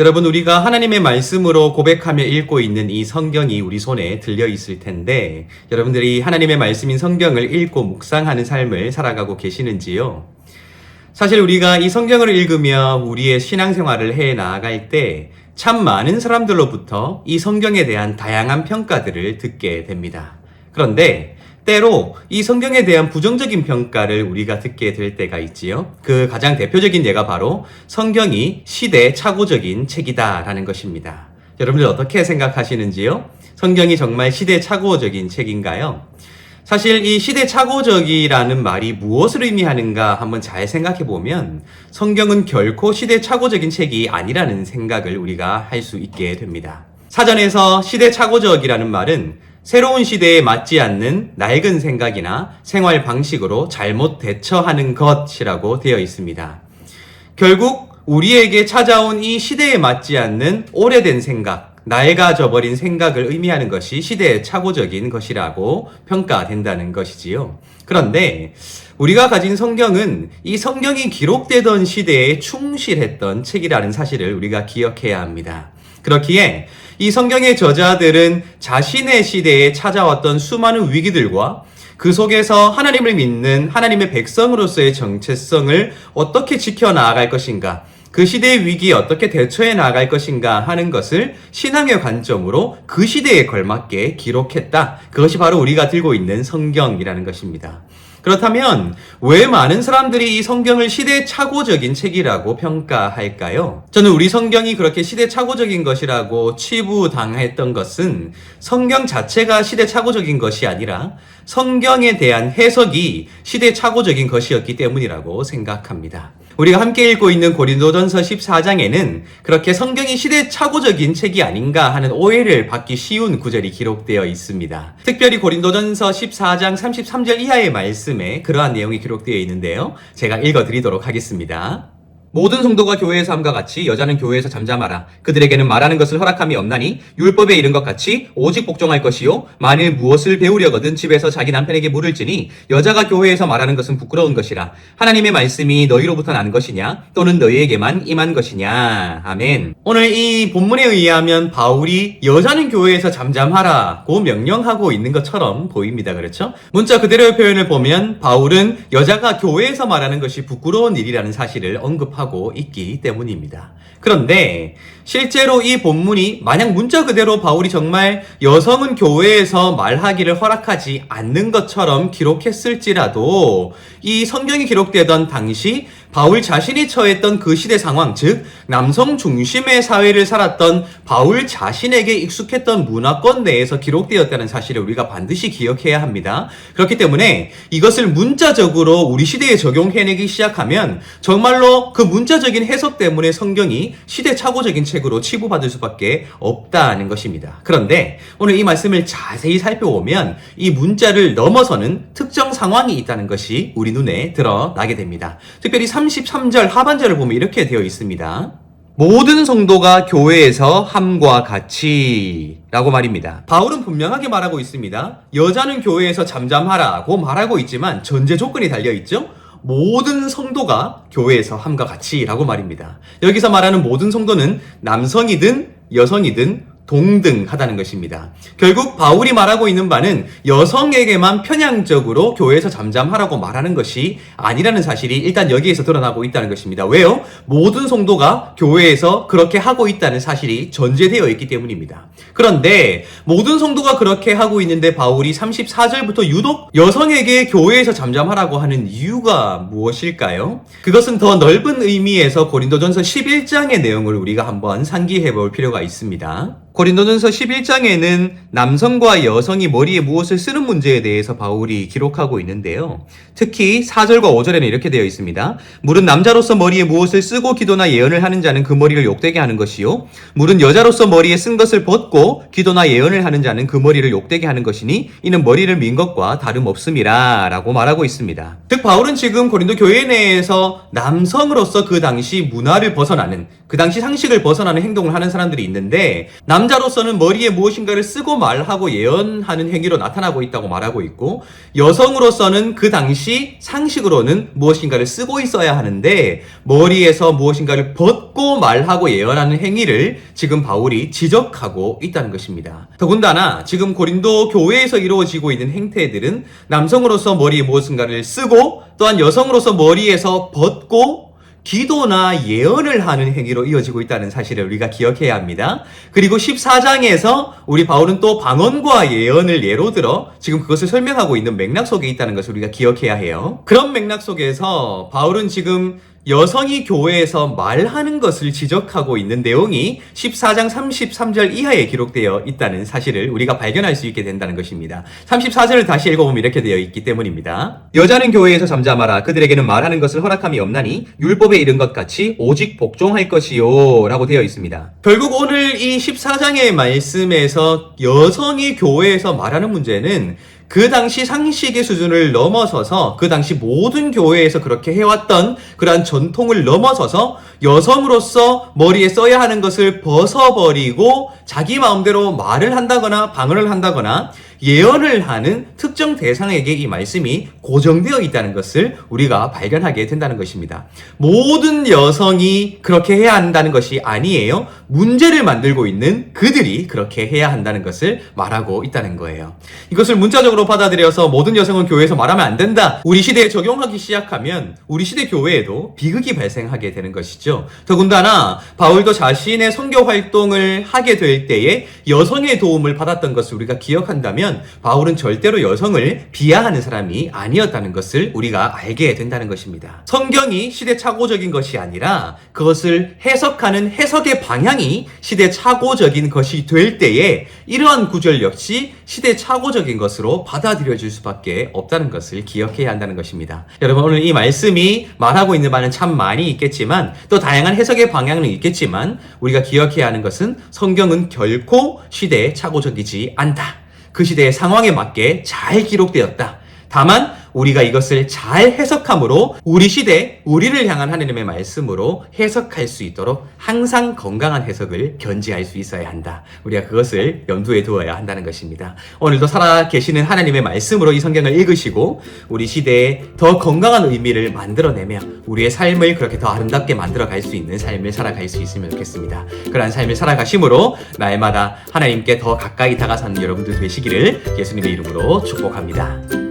여러분, 우리가 하나님의 말씀으로 고백하며 읽고 있는 이 성경이 우리 손에 들려 있을 텐데, 여러분들이 하나님의 말씀인 성경을 읽고 묵상하는 삶을 살아가고 계시는지요? 사실 우리가 이 성경을 읽으며 우리의 신앙생활을 해 나아갈 때 참 많은 사람들로부터 이 성경에 대한 다양한 평가들을 듣게 됩니다. 그런데 때로 이 성경에 대한 부정적인 평가를 우리가 듣게 될 때가 있지요. 그 가장 대표적인 예가 바로 성경이 시대 착오적인 책이다라는 것입니다. 여러분들 어떻게 생각하시는지요? 성경이 정말 시대 착오적인 책인가요? 사실 이 시대 착오적이라는 말이 무엇을 의미하는가 한번 잘 생각해 보면 성경은 결코 시대 착오적인 책이 아니라는 생각을 우리가 할 수 있게 됩니다. 사전에서 시대 착오적이라는 말은 새로운 시대에 맞지 않는 낡은 생각이나 생활 방식으로 잘못 대처하는 것이라고 되어 있습니다. 결국 우리에게 찾아온 이 시대에 맞지 않는 오래된 생각, 낡아져 버린 생각을 의미하는 것이 시대의 착오적인 것이라고 평가된다는 것이지요. 그런데 우리가 가진 성경은 이 성경이 기록되던 시대에 충실했던 책이라는 사실을 우리가 기억해야 합니다. 그렇기에 이 성경의 저자들은 자신의 시대에 찾아왔던 수많은 위기들과 그 속에서 하나님을 믿는 하나님의 백성으로서의 정체성을 어떻게 지켜나갈 것인가, 그 시대의 위기에 어떻게 대처해 나갈 것인가 하는 것을 신앙의 관점으로 그 시대에 걸맞게 기록했다. 그것이 바로 우리가 들고 있는 성경이라는 것입니다. 그렇다면 왜 많은 사람들이 이 성경을 시대 착오적인 책이라고 평가할까요? 저는 우리 성경이 그렇게 시대 착오적인 것이라고 치부당했던 것은 성경 자체가 시대 착오적인 것이 아니라 성경에 대한 해석이 시대 착오적인 것이었기 때문이라고 생각합니다. 우리가 함께 읽고 있는 고린도전서 14장에는 그렇게 성경이 시대 착오적인 책이 아닌가 하는 오해를 받기 쉬운 구절이 기록되어 있습니다. 특별히 고린도전서 14장 33절 이하의 말씀에 그러한 내용이 기록되어 있는데요. 제가 읽어 드리도록 하겠습니다. 모든 성도가 교회에서 함과 같이 여자는 교회에서 잠잠하라. 그들에게는 말하는 것을 허락함이 없나니 율법에 이른 것 같이 오직 복종할 것이요. 만일 무엇을 배우려거든 집에서 자기 남편에게 물을지니 여자가 교회에서 말하는 것은 부끄러운 것이라. 하나님의 말씀이 너희로부터 나는 것이냐 또는 너희에게만 임한 것이냐. 아멘. 오늘 이 본문에 의하면 바울이 여자는 교회에서 잠잠하라고 명령하고 있는 것처럼 보입니다. 그렇죠? 문자 그대로의 표현을 보면 바울은 여자가 교회에서 말하는 것이 부끄러운 일이라는 사실을 언급하고 하고 있기 때문입니다. 그런데 실제로 이 본문이 만약 문자 그대로 바울이 정말 여성은 교회에서 말하기를 허락하지 않는 것처럼 기록했을지라도 이 성경이 기록되던 당시 바울 자신이 처했던 그 시대 상황, 즉 남성 중심의 사회를 살았던 바울 자신에게 익숙했던 문화권 내에서 기록되었다는 사실을 우리가 반드시 기억해야 합니다. 그렇기 때문에 이것을 문자적으로 우리 시대에 적용해내기 시작하면 정말로 그 문자적인 해석 때문에 성경이 시대 착오적인 책 으로 치부받을 수밖에 없다는 것입니다. 그런데 오늘 이 말씀을 자세히 살펴보면 이 문자를 넘어서는 특정 상황이 있다는 것이 우리 눈에 드러나게 됩니다. 특별히 33절 하반절을 보면 이렇게 되어 있습니다. 모든 성도가 교회에서 함과 같이 라고 말입니다. 바울은 분명하게 말하고 있습니다. 여자는 교회에서 잠잠하라고 말하고 있지만 전제 조건이 달려 있죠? 모든 성도가 교회에서 함과 같이라고 말입니다. 여기서 말하는 모든 성도는 남성이든 여성이든 동등하다는 것입니다. 결국 바울이 말하고 있는 바는 여성에게만 편향적으로 교회에서 잠잠하라고 말하는 것이 아니라는 사실이 일단 여기에서 드러나고 있다는 것입니다. 왜요? 모든 성도가 교회에서 그렇게 하고 있다는 사실이 전제되어 있기 때문입니다. 그런데 모든 성도가 그렇게 하고 있는데 바울이 34절부터 유독 여성에게 교회에서 잠잠하라고 하는 이유가 무엇일까요? 그것은 더 넓은 의미에서 고린도전서 11장의 내용을 우리가 한번 상기해 볼 필요가 있습니다. 고린도전서 11장에는 남성과 여성이 머리에 무엇을 쓰는 문제에 대해서 바울이 기록하고 있는데요. 특히 4절과 5절에는 이렇게 되어 있습니다. 물은 남자로서 머리에 무엇을 쓰고 기도나 예언을 하는 자는 그 머리를 욕되게 하는 것이요. 물은 여자로서 머리에 쓴 것을 벗고 기도나 예언을 하는 자는 그 머리를 욕되게 하는 것이니 이는 머리를 민 것과 다름없음이라 라고 말하고 있습니다. 즉 바울은 지금 고린도 교회 내에서 남성으로서 그 당시 문화를 벗어나는 그 당시 상식을 벗어나는 행동을 하는 사람들이 있는데 남 남자로서는 머리에 무엇인가를 쓰고 말하고 예언하는 행위로 나타나고 있다고 말하고 있고 여성으로서는 그 당시 상식으로는 무엇인가를 쓰고 있어야 하는데 머리에서 무엇인가를 벗고 말하고 예언하는 행위를 지금 바울이 지적하고 있다는 것입니다. 더군다나 지금 고린도 교회에서 이루어지고 있는 행태들은 남성으로서 머리에 무엇인가를 쓰고 또한 여성으로서 머리에서 벗고 기도나 예언을 하는 행위로 이어지고 있다는 사실을 우리가 기억해야 합니다. 그리고 14장에서 우리 바울은 또 방언과 예언을 예로 들어 지금 그것을 설명하고 있는 맥락 속에 있다는 것을 우리가 기억해야 해요. 그런 맥락 속에서 바울은 지금 여성이 교회에서 말하는 것을 지적하고 있는 내용이 14장 33절 이하에 기록되어 있다는 사실을 우리가 발견할 수 있게 된다는 것입니다. 34절을 다시 읽어보면 이렇게 되어 있기 때문입니다. 여자는 교회에서 잠잠하라. 그들에게는 말하는 것을 허락함이 없나니 율법에 이른 것 같이 오직 복종할 것이요. 라고 되어 있습니다. 결국 오늘 이 14장의 말씀에서 여성이 교회에서 말하는 문제는 그 당시 상식의 수준을 넘어서서 그 당시 모든 교회에서 그렇게 해왔던 그러한 전통을 넘어서서 여성으로서 머리에 써야 하는 것을 벗어버리고 자기 마음대로 말을 한다거나 방언을 한다거나 예언을 하는 특정 대상에게 이 말씀이 고정되어 있다는 것을 우리가 발견하게 된다는 것입니다. 모든 여성이 그렇게 해야 한다는 것이 아니에요. 문제를 만들고 있는 그들이 그렇게 해야 한다는 것을 말하고 있다는 거예요. 이것을 문자적으로 받아들여서 모든 여성은 교회에서 말하면 안 된다. 우리 시대에 적용하기 시작하면 우리 시대 교회에도 비극이 발생하게 되는 것이죠. 더군다나 바울도 자신의 선교 활동을 하게 될 때에 여성의 도움을 받았던 것을 우리가 기억한다 면 바울은 절대로 여성을 비하하는 사람이 아니었다는 것을 우리가 알게 된다는 것입니다. 성경이 시대착오적인 것이 아니라 그것을 해석하는 해석의 방향이 시대착오적인 것이 될 때에 이러한 구절 역시 시대착오적인 것으로 받아들여질 수밖에 없다는 것을 기억해야 한다는 것입니다. 여러분 오늘 이 말씀이 말하고 있는 바는 참 많이 있겠지만 또 다양한 해석의 방향은 있겠지만 우리가 기억해야 하는 것은 성경은 결코 시대착오적이지 않다. 그 시대의 상황에 맞게 잘 기록되었다. 다만 우리가 이것을 잘 해석함으로 우리 시대, 우리를 향한 하나님의 말씀으로 해석할 수 있도록 항상 건강한 해석을 견지할 수 있어야 한다. 우리가 그것을 염두에 두어야 한다는 것입니다. 오늘도 살아 계시는 하나님의 말씀으로 이 성경을 읽으시고 우리 시대에 더 건강한 의미를 만들어내며 우리의 삶을 그렇게 더 아름답게 만들어 갈 수 있는 삶을 살아갈 수 있으면 좋겠습니다. 그러한 삶을 살아가심으로 날마다 하나님께 더 가까이 다가서는 여러분들 되시기를 예수님의 이름으로 축복합니다.